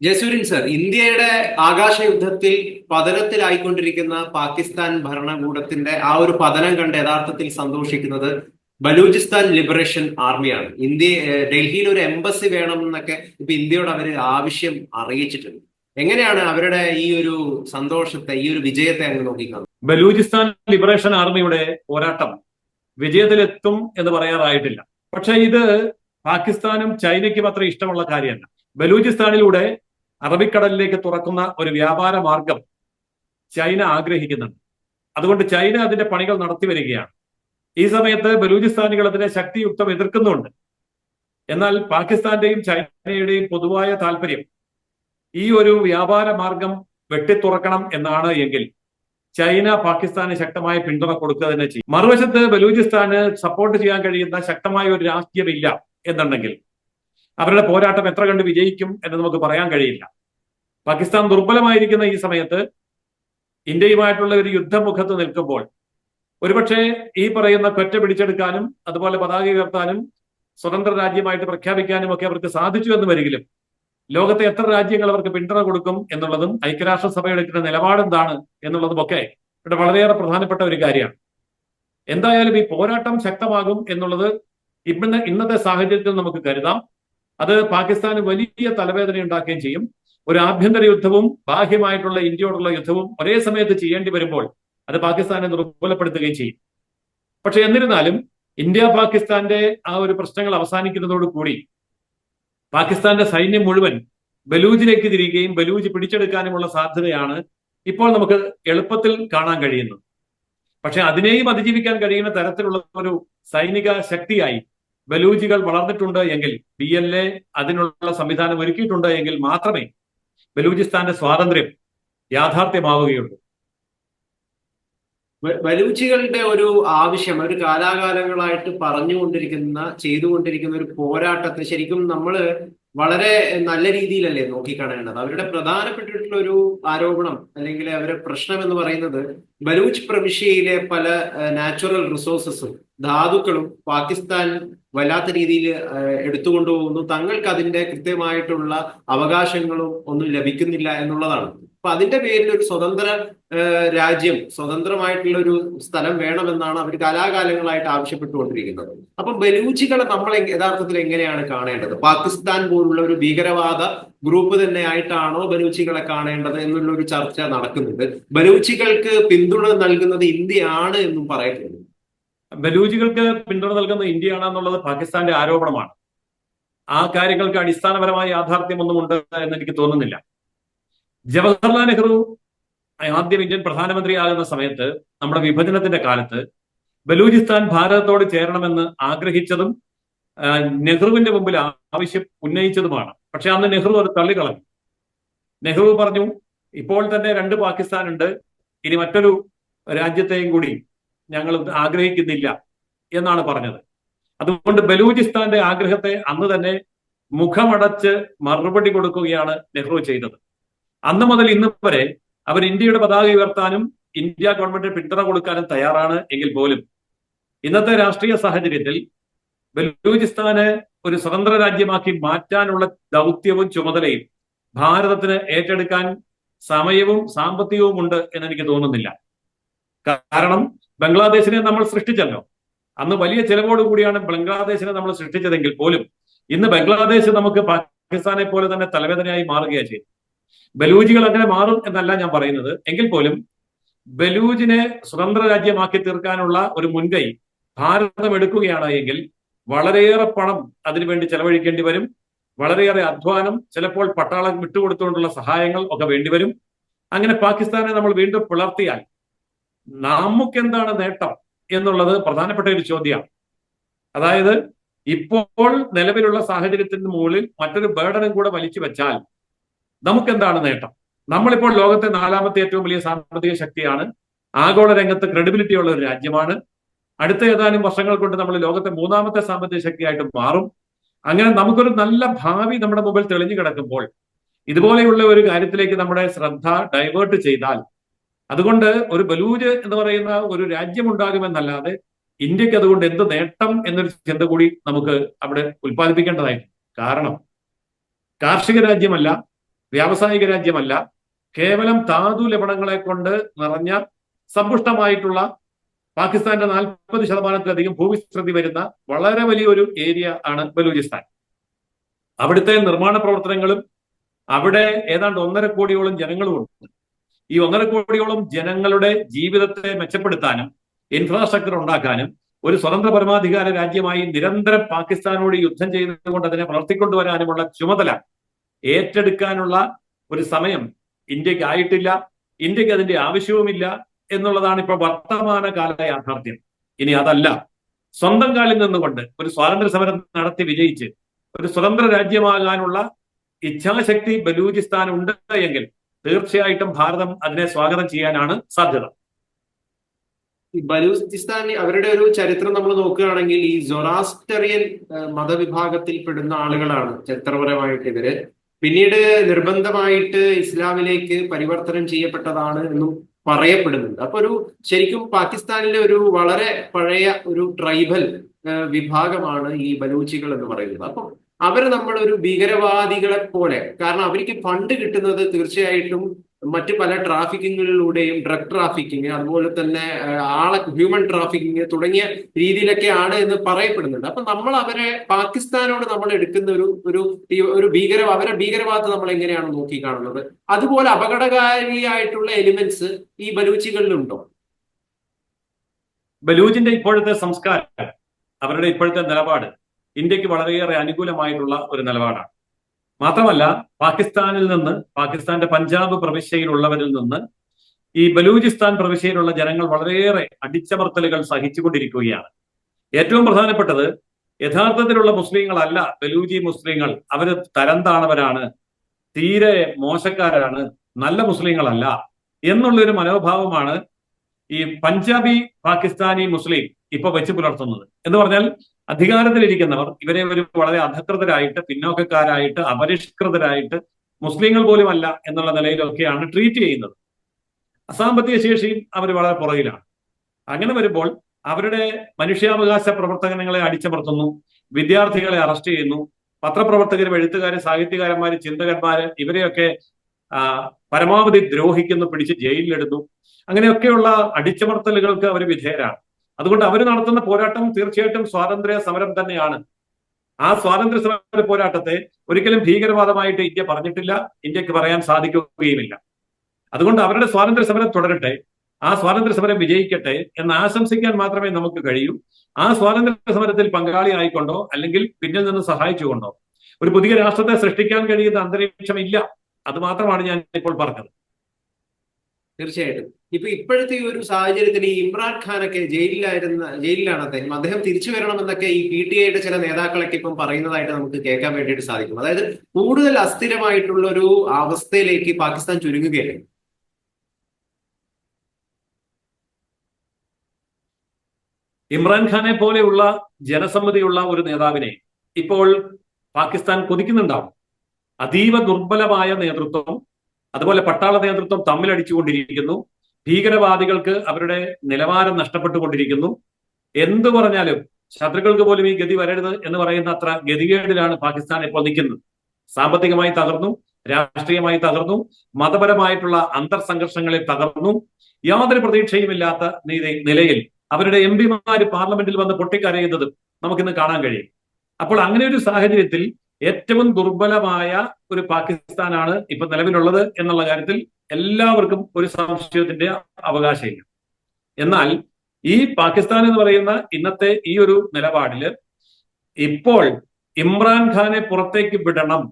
ജസൂരിൻ sir ഇന്ത്യയുടെ ആകാശ യുദ്ധത്തിൽ പതനത്തിലായിക്കൊണ്ടിരിക്കുന്ന പാകിസ്ഥാൻ ഭരണകൂടത്തിന്റെ ആ ഒരു പതനം കണ്ട് യഥാർത്ഥത്തിൽ സന്തോഷിക്കുന്നത് ബലൂചിസ്ഥാൻ ലിബറേഷൻ ആർമിയാണ്. ഇന്ത്യ ഡൽഹിയിൽ ഒരു എംബസി വേണം എന്നൊക്കെ ഇപ്പൊ ഇന്ത്യയോട് അവർ ആവശ്യം അറിയിച്ചിട്ടുണ്ട്. എങ്ങനെയാണ് അവരുടെ ഈ ഒരു സന്തോഷത്തെ ഈ ഒരു വിജയത്തെ അങ്ങ് നോക്കിക്കാണുന്നത്? ബലൂചിസ്ഥാൻ ലിബറേഷൻ ആർമിയുടെ പോരാട്ടം വിജയത്തിലെത്തും എന്ന് പറയാറായിട്ടില്ല. പക്ഷെ ഇത് പാകിസ്ഥാനും ചൈനയ്ക്കും അത്ര ഇഷ്ടമുള്ള കാര്യമല്ല. ബലൂചിസ്ഥാനിലൂടെ അറബിക്കടലിലേക്ക് തുറക്കുന്ന ഒരു വ്യാപാര മാർഗം ചൈന ആഗ്രഹിക്കുന്നുണ്ട്. അതുകൊണ്ട് ചൈന അതിന്റെ പണികൾ നടത്തി വരികയാണ്. ഈ സമയത്ത് ബലൂചിസ്ഥാനികൾ അതിനെ ശക്തിയുക്തം എതിർക്കുന്നുണ്ട്. എന്നാൽ പാകിസ്ഥാന്റെയും ചൈനയുടെയും പൊതുവായ താല്പര്യം ഈ ഒരു വ്യാപാര മാർഗം വെട്ടിത്തുറക്കണം എന്നാണ് എങ്കിൽ ചൈന പാകിസ്ഥാന് ശക്തമായ പിന്തുണ കൊടുക്കുക തന്നെ ചെയ്യും. മറുവശത്ത് ബലൂചിസ്ഥാന് സപ്പോർട്ട് ചെയ്യാൻ കഴിയുന്ന ശക്തമായ ഒരു രാഷ്ട്രീയമില്ല എന്നുണ്ടെങ്കിൽ അവരുടെ പോരാട്ടം എത്ര കണ്ട് വിജയിക്കും എന്ന് നമുക്ക് പറയാൻ കഴിയില്ല. പാകിസ്ഥാൻ ദുർബലമായിരിക്കുന്ന ഈ സമയത്ത് ഇന്ത്യയുമായിട്ടുള്ള ഒരു യുദ്ധമുഖത്ത് നിൽക്കുമ്പോൾ ഒരുപക്ഷെ ഈ പറയുന്ന കൊറ്റ പിടിച്ചെടുക്കാനും അതുപോലെ പതാക ഉയർത്താനും സ്വതന്ത്ര രാജ്യമായിട്ട് പ്രഖ്യാപിക്കാനും ഒക്കെ അവർക്ക് സാധിച്ചു എന്ന് വരികിലും ലോകത്തെ എത്ര രാജ്യങ്ങൾ അവർക്ക് പിന്തുണ കൊടുക്കും എന്നുള്ളതും ഐക്യരാഷ്ട്രസഭ എടുക്കുന്ന നിലപാടെന്താണ് എന്നുള്ളതും ഒക്കെ ഇവിടെ വളരെയേറെ പ്രധാനപ്പെട്ട ഒരു കാര്യമാണ്. എന്തായാലും ഈ പോരാട്ടം ശക്തമാകും എന്നുള്ളത് ഇന്ന് ഇന്നത്തെ സാഹചര്യത്തിൽ നമുക്ക് കരുതാം. അത് പാകിസ്ഥാന് വലിയ തലവേദന ഉണ്ടാക്കുകയും ചെയ്യും. ഒരു ആഭ്യന്തര യുദ്ധവും ബാഹ്യമായിട്ടുള്ള ഇന്ത്യയോടുള്ള യുദ്ധവും ഒരേ സമയത്ത് ചെയ്യേണ്ടി വരുമ്പോൾ അത് പാകിസ്ഥാനെ ദുർബലപ്പെടുത്തുകയും ചെയ്യും. പക്ഷെ എന്നിരുന്നാലും ഇന്ത്യ പാകിസ്ഥാന്റെ ആ ഒരു പ്രശ്നങ്ങൾ അവസാനിക്കുന്നതോടുകൂടി പാകിസ്ഥാന്റെ സൈന്യം മുഴുവൻ ബലൂജിലേക്ക് തിരികുകയും ബലൂജ് പിടിച്ചെടുക്കാനുമുള്ള സാധ്യതയാണ് ഇപ്പോൾ നമുക്ക് എളുപ്പത്തിൽ കാണാൻ കഴിയുന്നത്. പക്ഷെ അതിനെയും അതിജീവിക്കാൻ കഴിയുന്ന തരത്തിലുള്ള ഒരു സൈനിക ശക്തിയായി ബലൂജികൾ വളർന്നിട്ടുണ്ട് എങ്കിൽ ബി എൽ എ അതിനുള്ള സംവിധാനം ഒരുക്കിയിട്ടുണ്ട് എങ്കിൽ മാത്രമേ ബലൂചിസ്ഥാന്റെ സ്വാതന്ത്ര്യം യാഥാർത്ഥ്യമാവുകയുള്ളൂ. ബലൂച്ചികളുടെ ഒരു ആവശ്യം ഒരു കാലാകാലങ്ങളായിട്ട് പറഞ്ഞുകൊണ്ടിരിക്കുന്ന ചെയ്തുകൊണ്ടിരിക്കുന്ന ഒരു പോരാട്ടത്തെ ശരിക്കും നമ്മൾ വളരെ നല്ല രീതിയിലല്ലേ നോക്കിക്കാണേണ്ടത്? അവരുടെ പ്രധാനപ്പെട്ടിട്ടുള്ള ഒരു ആരോപണം അല്ലെങ്കിൽ അവരുടെ പ്രശ്നം എന്ന് പറയുന്നത് ബലൂച്ച് പ്രവിശ്യയിലെ പല നാച്ചുറൽ റിസോഴ്സസും ധാതുക്കളും പാകിസ്ഥാൻ വല്ലാത്ത രീതിയിൽ എടുത്തുകൊണ്ടുപോകുന്നു തങ്ങൾക്ക് അതിന്റെ കൃത്യമായിട്ടുള്ള അവകാശങ്ങളും ഒന്നും ലഭിക്കുന്നില്ല എന്നുള്ളതാണ്. അപ്പൊ അതിന്റെ പേരിൽ ഒരു സ്വതന്ത്ര രാജ്യം സ്വതന്ത്രമായിട്ടുള്ള ഒരു സ്ഥലം വേണമെന്നാണ് അവർ കലാകാലങ്ങളായിട്ട് ആവശ്യപ്പെട്ടുകൊണ്ടിരിക്കുന്നത്. അപ്പം ബലൂച്ചികളെ നമ്മൾ യഥാർത്ഥത്തിൽ എങ്ങനെയാണ് കാണേണ്ടത്? പാകിസ്ഥാൻ പോലുള്ള ഒരു ഭീകരവാദ ഗ്രൂപ്പ് തന്നെ ആയിട്ടാണോ ബലൂച്ചികളെ കാണേണ്ടത് എന്നുള്ള ഒരു ചർച്ച നടക്കുന്നുണ്ട്. ബലൂച്ചികൾക്ക് പിന്തുണ നൽകുന്നത് ഇന്ത്യയാണ് എന്നും പറയപ്പെടുന്നു. ബലൂജികൾക്ക് പിന്തുണ നൽകുന്ന ഇന്ത്യയാണ് എന്നുള്ളത് പാകിസ്ഥാന്റെ ആരോപണമാണ്. ആ കാര്യങ്ങൾക്ക് അടിസ്ഥാനപരമായ യാഥാർത്ഥ്യമൊന്നും ഉണ്ട് എന്ന് എനിക്ക് തോന്നുന്നില്ല. ജവഹർലാൽ നെഹ്റു ആദ്യം ഇന്ത്യൻ പ്രധാനമന്ത്രിയാകുന്ന സമയത്ത് നമ്മുടെ വിഭജനത്തിന്റെ കാലത്ത് ബലൂചിസ്ഥാൻ ഭാരതത്തോട് ചേരണമെന്ന് ആഗ്രഹിച്ചതും നെഹ്റുവിന്റെ മുമ്പിൽ ആവശ്യം ഉന്നയിച്ചതുമാണ്. പക്ഷെ അന്ന് നെഹ്റു അത് തള്ളിക്കളഞ്ഞു. നെഹ്റു പറഞ്ഞു ഇപ്പോൾ തന്നെ രണ്ട് പാകിസ്ഥാനുണ്ട് ഇനി മറ്റൊരു രാജ്യത്തെയും കൂടി ഞങ്ങൾ ആഗ്രഹിക്കുന്നില്ല എന്നാണ് പറഞ്ഞത്. അതുകൊണ്ട് ബലൂചിസ്ഥാന്റെ ആഗ്രഹത്തെ അന്ന് തന്നെ മുഖമടച്ച് മറുപടി കൊടുക്കുകയാണ് നെഹ്റു ചെയ്തത്. അന്ന് മുതൽ ഇന്ന് വരെ അവർ ഇന്ത്യയുടെ പതാക ഉയർത്താനും ഇന്ത്യ ഗവൺമെന്റിന് പിന്തുണ കൊടുക്കാനും തയ്യാറാണ് എങ്കിൽ പോലും ഇന്നത്തെ രാഷ്ട്രീയ സാഹചര്യത്തിൽ ബലൂചിസ്ഥാന് ഒരു സ്വതന്ത്ര രാജ്യമാക്കി മാറ്റാനുള്ള ദൗത്യവും ചുമതലയും ഭാരതത്തിന് ഏറ്റെടുക്കാൻ സമയവും സാമ്പത്തികവും ഉണ്ട് എന്ന് എനിക്ക് തോന്നുന്നില്ല. കാരണം ബംഗ്ലാദേശിനെ നമ്മൾ സൃഷ്ടിച്ചല്ലോ. അന്ന് വലിയ ചെലവോടുകൂടിയാണ് ബംഗ്ലാദേശിനെ നമ്മൾ സൃഷ്ടിച്ചതെങ്കിൽ പോലും ഇന്ന് ബംഗ്ലാദേശ് നമുക്ക് പാകിസ്ഥാനെ പോലെ തന്നെ തലവേദനയായി മാറുകയാണ് ചെയ്തു ബലൂജികൾ അങ്ങനെ മാറും എന്നല്ല ഞാൻ പറയുന്നത്. എങ്കിൽ പോലും ബലൂജിനെ സ്വതന്ത്ര രാജ്യമാക്കി തീർക്കാനുള്ള ഒരു മുൻകൈ ഭാരതം എടുക്കുകയാണ് എങ്കിൽ വളരെയേറെ പണം അതിനുവേണ്ടി ചെലവഴിക്കേണ്ടി വരും. വളരെയേറെ അധ്വാനം ചിലപ്പോൾ പട്ടാളം വിട്ടുകൊടുത്തുകൊണ്ടുള്ള സഹായങ്ങൾ ഒക്കെ വേണ്ടിവരും അങ്ങനെ പാകിസ്ഥാനെ നമ്മൾ വീണ്ടും പിളർത്തിയാൽ നമുക്കെന്താണ് നേട്ടം എന്നുള്ളത് പ്രധാനപ്പെട്ട ഒരു ചോദ്യമാണ് അതായത് ഇപ്പോൾ നിലവിലുള്ള സാഹചര്യത്തിന് മുകളിൽ മറ്റൊരു ബേഡനും കൂടെ വലിച്ചു വെച്ചാൽ നമുക്കെന്താണ് നേട്ടം? നമ്മളിപ്പോൾ ലോകത്തെ നാലാമത്തെ ഏറ്റവും വലിയ സാമ്പത്തിക ശക്തിയാണ്. ആഗോള രംഗത്ത് ക്രെഡിബിലിറ്റി ഉള്ള ഒരു രാജ്യമാണ്. അടുത്ത ഏതാനും വർഷങ്ങൾ കൊണ്ട് നമ്മൾ ലോകത്തെ മൂന്നാമത്തെ സാമ്പത്തിക ശക്തിയായിട്ട് മാറും. അങ്ങനെ നമുക്കൊരു നല്ല ഭാവി നമ്മുടെ മുമ്പിൽ തെളിഞ്ഞു കിടക്കുമ്പോൾ ഇതുപോലെയുള്ള ഒരു കാര്യത്തിലേക്ക് നമ്മുടെ ശ്രദ്ധ ഡൈവേർട്ട് ചെയ്താൽ അതുകൊണ്ട് ഒരു ബലൂജ് എന്ന് പറയുന്ന ഒരു രാജ്യം ഉണ്ടാകുമെന്നല്ലാതെ ഇന്ത്യയ്ക്ക് അതുകൊണ്ട് എന്ത് നേട്ടം എന്നൊരു ചിന്ത കൂടി നമുക്ക് അവിടെ ഉൽപ്പാദിപ്പിക്കേണ്ടതായിട്ടുണ്ട്. കാരണം കാർഷിക രാജ്യമല്ല വ്യാവസായിക രാജ്യമല്ല കേവലം ധാതു ലവണങ്ങളെ കൊണ്ട് നിറഞ്ഞ സമ്പുഷ്ടമായിട്ടുള്ള പാകിസ്ഥാന്റെ നാൽപ്പത് ശതമാനത്തിലധികം ഭൂവിസ്തൃതി വരുന്ന വളരെ വലിയൊരു ഏരിയ ആണ് ബലൂചിസ്ഥാൻ. അവിടുത്തെ നിർമ്മാണ പ്രവർത്തനങ്ങളും അവിടെ ഏതാണ്ട് ഒന്നര കോടിയോളം ജനങ്ങളുമുണ്ട്. ഈ ഒന്നര കോടിയോളം ജനങ്ങളുടെ ജീവിതത്തെ മെച്ചപ്പെടുത്താനും ഇൻഫ്രാസ്ട്രക്ചർ ഉണ്ടാക്കാനും ഒരു സ്വതന്ത്ര പരമാധികാര രാജ്യമായി നിരന്തരം പാകിസ്ഥാനോട് യുദ്ധം ചെയ്തുകൊണ്ട് അതിനെ വളർത്തിക്കൊണ്ടുവരാനുമുള്ള ചുമതല ഏറ്റെടുക്കാനുള്ള ഒരു സമയം ഇന്ത്യയ്ക്ക് ആയിട്ടില്ല ഇന്ത്യയ്ക്ക് അതിന്റെ ആവശ്യവുമില്ല എന്നുള്ളതാണ് ഇപ്പോൾ വർത്തമാന കാല യാഥാർത്ഥ്യം. ഇനി അതല്ല. സ്വന്തം കാലിൽ നിന്നുകൊണ്ട് ഒരു സ്വാതന്ത്ര്യ സമരം നടത്തി വിജയിച്ച് ഒരു സ്വതന്ത്ര രാജ്യമാകാനുള്ള ഇച്ഛാശക്തി ബലൂചിസ്ഥാൻ ഉണ്ട് എങ്കിൽ തീർച്ചയായിട്ടും ഭാരതം അതിനെ സ്വാഗതം ചെയ്യാനാണ് സാധ്യത. ഈ ബലൂചിസ്ഥാൻ അവരുടെ ഒരു ചരിത്രം നമ്മൾ നോക്കുകയാണെങ്കിൽ ഈ ജൊറാസ്റ്ററിയൻ മതവിഭാഗത്തിൽ പെടുന്ന ആളുകളാണ് ചരിത്രപരമായിട്ട് ഇവർ പിന്നീട് നിർബന്ധമായിട്ട് ഇസ്ലാമിലേക്ക് പരിവർത്തനം ചെയ്യപ്പെട്ടതാണ് എന്നും പറയപ്പെടുന്നുണ്ട്. അപ്പൊ ഒരു ശരിക്കും പാകിസ്ഥാനിലെ ഒരു വളരെ പഴയ ഒരു ട്രൈബൽ വിഭാഗമാണ് ഈ ബലൂച്ചികൾ എന്ന് പറയുന്നത്. അപ്പം അവർ നമ്മൾ ഒരു ഭീകരവാദികളെ പോലെ. കാരണം അവർക്ക് ഫണ്ട് കിട്ടുന്നത് തീർച്ചയായിട്ടും മറ്റു പല ട്രാഫിക്കിങ്ങിലൂടെയും ഡ്രഗ് ട്രാഫിക്കിങ് അതുപോലെ തന്നെ ആളെ ഹ്യൂമൻ ട്രാഫിക്കിങ് തുടങ്ങിയ രീതിയിലൊക്കെയാണ് എന്ന് പറയപ്പെടുന്നുണ്ട്. അപ്പൊ നമ്മൾ അവരെ പാകിസ്ഥാനോട് നമ്മൾ എടുക്കുന്ന ഒരു ഒരു ഒരു ഭീകര അവരെ ഭീകരവാദത്തെ നമ്മൾ എങ്ങനെയാണ് നോക്കി കാണുന്നത് അതുപോലെ അപകടകാരിയായിട്ടുള്ള എലിമെന്റ്സ് ഈ ബലൂച്ചികളിലുണ്ടോ? ബലൂജിന്റെ ഇപ്പോഴത്തെ സംസ്കാരം അവരുടെ ഇപ്പോഴത്തെ നിലപാട്. ഇന്ത്യയ്ക്ക് വളരെയേറെ അനുകൂലമായിട്ടുള്ള ഒരു നിലപാടാണ്. മാത്രമല്ല പാകിസ്ഥാനിൽ നിന്ന് പാകിസ്ഥാന്റെ പഞ്ചാബ് പ്രവിശ്യയിലുള്ളവരിൽ നിന്ന് ഈ ബലൂചിസ്ഥാൻ പ്രവിശ്യയിലുള്ള ജനങ്ങൾ വളരെയേറെ അടിച്ചമർത്തലുകൾ സഹിച്ചുകൊണ്ടിരിക്കുകയാണ്. ഏറ്റവും പ്രധാനപ്പെട്ടത് യഥാർത്ഥത്തിലുള്ള മുസ്ലിങ്ങളല്ല ബലൂജി മുസ്ലിങ്ങൾ. അവർ തരം താണവരാണ് തീരെ മോശക്കാരാണ് നല്ല മുസ്ലിങ്ങളല്ല എന്നുള്ളൊരു മനോഭാവമാണ് ഈ പഞ്ചാബി പാകിസ്ഥാനി മുസ്ലിം ഇപ്പൊ വെച്ച് പുലർത്തുന്നത്. എന്ന് പറഞ്ഞാൽ അധികാരത്തിലിരിക്കുന്നവർ ഇവരെ ഒരു വളരെ അധകൃതരായിട്ട് പിന്നോക്കക്കാരായിട്ട് അപരിഷ്കൃതരായിട്ട് മുസ്ലിങ്ങൾ പോലും അല്ല എന്നുള്ള നിലയിലൊക്കെയാണ് ട്രീറ്റ് ചെയ്യുന്നത്. അസാമ്പത്തിക ശേഷിയും അവർ വളരെ പുറകിലാണ്. അങ്ങനെ വരുമ്പോൾ അവരുടെ മനുഷ്യാവകാശ പ്രവർത്തനങ്ങളെ അടിച്ചമർത്തുന്നു വിദ്യാർത്ഥികളെ അറസ്റ്റ് ചെയ്യുന്നു പത്രപ്രവർത്തകരും എഴുത്തുകാരും സാഹിത്യകാരന്മാര് ചിന്തകന്മാര് ഇവരെയൊക്കെ പരമാവധി ദ്രോഹിക്കുന്നു പിടിച്ച് ജയിലിലിടുന്നു. അങ്ങനെയൊക്കെയുള്ള അടിച്ചമർത്തലുകൾക്ക് അവർ വിധേയരാണ്. അതുകൊണ്ട് അവർ നടത്തുന്ന പോരാട്ടം തീർച്ചയായിട്ടും സ്വാതന്ത്ര്യ സമരം തന്നെയാണ്. ആ സ്വാതന്ത്ര്യ സമര പോരാട്ടത്തെ ഒരിക്കലും ഭീകരവാദമായിട്ട് ഇന്ത്യ പറഞ്ഞിട്ടില്ല ഇന്ത്യയ്ക്ക് പറയാൻ സാധിക്കുകയുമില്ല. അതുകൊണ്ട് അവരുടെ സ്വാതന്ത്ര്യ സമരം തുടരട്ടെ ആ സ്വാതന്ത്ര്യ സമരം വിജയിക്കട്ടെ എന്ന് ആശംസിക്കാൻ മാത്രമേ നമുക്ക് കഴിയൂ. ആ സ്വാതന്ത്ര്യ സമരത്തിൽ പങ്കാളിയായിക്കൊണ്ടോ അല്ലെങ്കിൽ പിന്നിൽ നിന്ന് സഹായിച്ചുകൊണ്ടോ? ഒരു പുതിയ രാഷ്ട്രത്തെ സൃഷ്ടിക്കാൻ കഴിയുന്ന അന്തരീക്ഷം ഇല്ല. അത് മാത്രമാണ് ഞാൻ ഇപ്പോൾ പറഞ്ഞത്. തീർച്ചയായിട്ടും. ഇപ്പൊ ഇപ്പോഴത്തെ ഈ ഒരു സാഹചര്യത്തിൽ ഈ ഇമ്രാൻ ഖാനൊക്കെ ജയിലിലായിരുന്ന ജയിലിലാണ് അദ്ദേഹം. അദ്ദേഹം തിരിച്ചു വരണമെന്നൊക്കെ ഈ പി ടി ഐയുടെ ചില നേതാക്കളൊക്കെ ഇപ്പം പറയുന്നതായിട്ട് നമുക്ക് കേൾക്കാൻ വേണ്ടിയിട്ട് സാധിക്കും. അതായത് കൂടുതൽ അസ്ഥിരമായിട്ടുള്ള ഒരു അവസ്ഥയിലേക്ക് പാകിസ്ഥാൻ ചുരുങ്ങുകയല്ലേ ഇമ്രാൻഖാനെ പോലെയുള്ള ജനസമ്മതിയുള്ള ഒരു നേതാവിനെ ഇപ്പോൾ പാകിസ്ഥാൻ കൊതിക്കുന്നുണ്ടാവും. അതീവ ദുർബലമായ നേതൃത്വം അതുപോലെ പട്ടാള നേതൃത്വം തമ്മിലടിച്ചുകൊണ്ടിരിക്കുന്നു ഭീകരവാദികൾക്ക് അവരുടെ നിലവാരം നഷ്ടപ്പെട്ടുകൊണ്ടിരിക്കുന്നു. എന്തു പറഞ്ഞാലും ശത്രുക്കൾക്ക് പോലും ഈ ഗതി വരരുത് എന്ന് പറയുന്ന അത്ര ഗതികേടിലാണ് പാകിസ്ഥാൻ ഇപ്പോൾ നിൽക്കുന്നത്. സാമ്പത്തികമായി തകർന്നു രാഷ്ട്രീയമായി തകർന്നു മതപരമായിട്ടുള്ള അന്തർ സംഘർഷങ്ങളിൽ തകർന്നു. യാതൊരു പ്രതീക്ഷയുമില്ലാത്ത നിലയിൽ അവരുടെ എം പിമാര് പാർലമെന്റിൽ വന്ന് പൊട്ടിക്കരയുന്നതും നമുക്കിന്ന് കാണാൻ കഴിയും. അപ്പോൾ അങ്ങനെ ഒരു സാഹചര്യത്തിൽ ഏറ്റവും ദുർബലമായ ഒരു പാകിസ്ഥാനാണ് ഇപ്പൊ നിലവിലുള്ളത് എന്നുള്ള കാര്യത്തിൽ എല്ലാവർക്കും ഒരു സംശയത്തിന്റെ അവകാശമില്ല. എന്നാൽ ഈ പാകിസ്ഥാൻ എന്ന് പറയുന്ന ഇന്നത്തെ ഈ ഒരു നിലപാടിൽ ഇപ്പോൾ ഇമ്രാൻഖാനെ പുറത്തേക്ക് വിടണം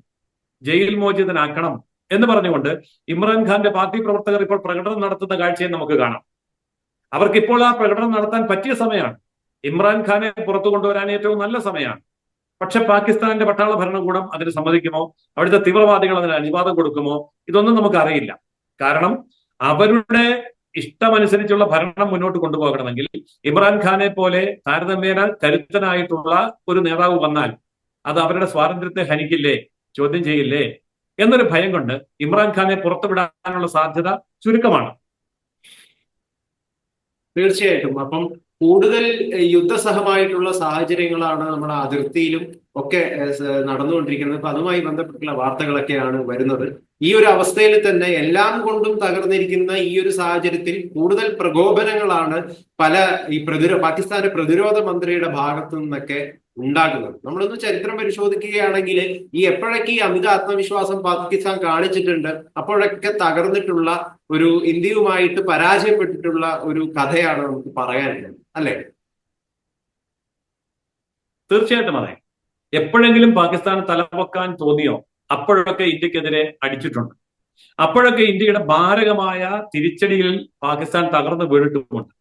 ജയിൽ മോചിതനാക്കണം എന്ന് പറഞ്ഞുകൊണ്ട് ഇമ്രാൻഖാന്റെ പാർട്ടി പ്രവർത്തകർ ഇപ്പോൾ പ്രകടനം നടത്തുന്ന കാഴ്ചയെ നമുക്ക് കാണാം. അവർക്ക് ഇപ്പോൾ ആ പ്രകടനം നടത്താൻ പറ്റിയ സമയമാണ്. ഇമ്രാൻഖാനെ പുറത്തു കൊണ്ടുവരാൻ ഏറ്റവും നല്ല സമയമാണ്. പക്ഷെ പാകിസ്ഥാന്റെ പട്ടാള ഭരണകൂടം അതിന് സമ്മതിക്കുമോ? അവിടുത്തെ തീവ്രവാദികൾ അതിന് അനുവാദം കൊടുക്കുമോ? ഇതൊന്നും നമുക്ക് അറിയില്ല കാരണം അവരുടെ ഇഷ്ടമനുസരിച്ചുള്ള ഭരണം മുന്നോട്ട് കൊണ്ടുപോകണമെങ്കിൽ ഇമ്രാൻഖാനെ പോലെ താരതമ്യേന കരുത്തനായിട്ടുള്ള ഒരു നേതാവ് വന്നാൽ അത് അവരുടെ സ്വാതന്ത്ര്യത്തെ ഹനിക്കില്ലേ ചോദ്യം ചെയ്യില്ലേ എന്നൊരു ഭയം കൊണ്ട് ഇമ്രാൻഖാനെ പുറത്തുവിടാനുള്ള സാധ്യത ചുരുക്കമാണ്. തീർച്ചയായിട്ടും. അപ്പം കൂടുതൽ യുദ്ധസഹമായിട്ടുള്ള സാഹചര്യങ്ങളാണ് നമ്മുടെ അതിർത്തിയിലും ഒക്കെ നടന്നുകൊണ്ടിരിക്കുന്നത്. അപ്പൊ അതുമായി ബന്ധപ്പെട്ടുള്ള വാർത്തകളൊക്കെയാണ് വരുന്നത്. ഈ ഒരു അവസ്ഥയിൽ തന്നെ എല്ലാം കൊണ്ടും തകർന്നിരിക്കുന്ന ഈ ഒരു സാഹചര്യത്തിൽ കൂടുതൽ പ്രകോപനങ്ങളാണ് പല ഈ പ്രതിരോ പാകിസ്ഥാന്റെ പ്രതിരോധ മന്ത്രിയുടെ ഭാഗത്തു നിന്നൊക്കെ ഉണ്ടാകുന്നത്. നമ്മളൊന്ന് ചരിത്രം പരിശോധിക്കുകയാണെങ്കിൽ ഈ എപ്പോഴൊക്കെ ഈ അമിത ആത്മവിശ്വാസം പാകിസ്ഥാൻ കാണിച്ചിട്ടുണ്ട് അപ്പോഴൊക്കെ തകർന്നിട്ടുള്ള ഒരു ഇന്ത്യയുമായിട്ട് പരാജയപ്പെട്ടിട്ടുള്ള ഒരു കഥയാണ് നമുക്ക് പറയാനുള്ളത്. അല്ലെ? തീർച്ചയായിട്ടും അതെ. എപ്പോഴെങ്കിലും പാകിസ്ഥാൻ തലപൊക്കാൻ തോന്നിയോ? അപ്പോഴൊക്കെ ഇന്ത്യക്കെതിരെ അടിച്ചിട്ടുണ്ട്. അപ്പോഴൊക്കെ ഇന്ത്യയുടെ ഭാരകമായ തിരിച്ചടിയിൽ പാകിസ്ഥാൻ തകർന്നു വീണിട്ടുമുണ്ട്.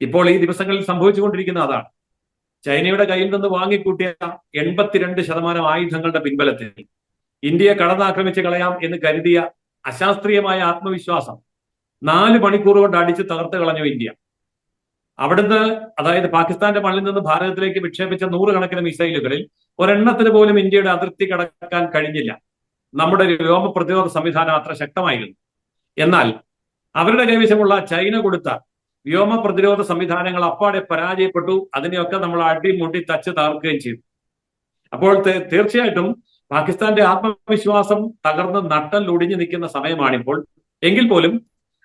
ഇപ്പോൾ ഈ ദിവസങ്ങളിൽ സംഭവിച്ചുകൊണ്ടിരിക്കുന്ന അതാണ്. ചൈനയുടെ കയ്യിൽ നിന്ന് വാങ്ങിക്കൂട്ടിയ എൺപത്തിരണ്ട് ശതമാനം ആയുധങ്ങളുടെ പിൻബലത്തിൽ ഇന്ത്യയെ കടന്നാക്രമിച്ച് കളയാം എന്ന് കരുതിയ അശാസ്ത്രീയമായ ആത്മവിശ്വാസം നാല് മണിക്കൂർ കൊണ്ട് അടിച്ച് തകർത്ത് കളഞ്ഞു ഇന്ത്യ. അവിടുന്ന് അതായത് പാകിസ്ഥാന്റെ മണ്ണിൽ നിന്ന് ഭാരതത്തിലേക്ക് വിക്ഷേപിച്ച നൂറുകണക്കിന് മിസൈലുകളിൽ ഒരെണ്ണത്തിന് പോലും ഇന്ത്യയുടെ അതിർത്തി കടക്കാൻ കഴിഞ്ഞില്ല. നമ്മുടെ വ്യോമ പ്രതിരോധ സംവിധാനം അത്ര ശക്തമായിരുന്നു. എന്നാൽ അവരുടെ കൈവശമുള്ള ചൈന കൊടുത്ത വ്യോമ പ്രതിരോധ സംവിധാനങ്ങൾ അപ്പാടെ പരാജയപ്പെട്ടു. അതിനെയൊക്കെ നമ്മൾ അടിമുട്ടി തച്ച് തകർക്കുകയും ചെയ്തു. അപ്പോൾ തീർച്ചയായിട്ടും പാകിസ്ഥാന്റെ ആത്മവിശ്വാസം തകർന്ന് നട്ടൽ ഒടിഞ്ഞു നിൽക്കുന്ന സമയമാണിപ്പോൾ. എങ്കിൽ പോലും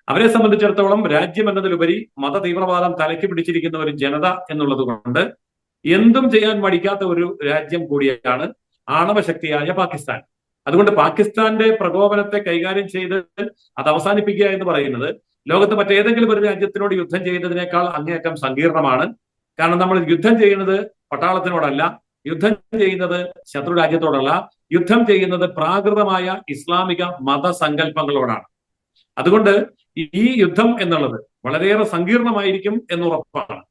അവരെ സംബന്ധിച്ചിടത്തോളം രാജ്യം എന്നതിലുപരി മത തീവ്രവാദം തലയ്ക്ക് പിടിച്ചിരിക്കുന്ന ഒരു ജനത എന്നുള്ളത് കൊണ്ട് എന്തും ചെയ്യാൻ മടിക്കാത്ത ഒരു രാജ്യം കൂടിയാണ് ആണവശക്തിയായ പാകിസ്ഥാൻ. അതുകൊണ്ട് പാകിസ്ഥാന്റെ പ്രകോപനത്തെ കൈകാര്യം ചെയ്ത് അത് അവസാനിപ്പിക്കുക എന്ന് പറയുന്നത് ലോകത്ത് മറ്റേതെങ്കിലും ഒരു രാജ്യത്തിനോട് യുദ്ധം ചെയ്യുന്നതിനേക്കാൾ അങ്ങേയറ്റം സങ്കീർണമാണ്. കാരണം നമ്മൾ യുദ്ധം ചെയ്യുന്നത് പട്ടാളത്തിനോടല്ല യുദ്ധം ചെയ്യുന്നത് ശത്രു രാജ്യത്തോടല്ല യുദ്ധം ചെയ്യുന്നത് പ്രാകൃതമായ ഇസ്ലാമിക മതസങ്കല്പങ്ങളോടാണ്. അതുകൊണ്ട് ഈ യുദ്ധം എന്നുള്ളത് വളരെയേറെ സങ്കീർണമായിരിക്കും എന്നുറപ്പാണ്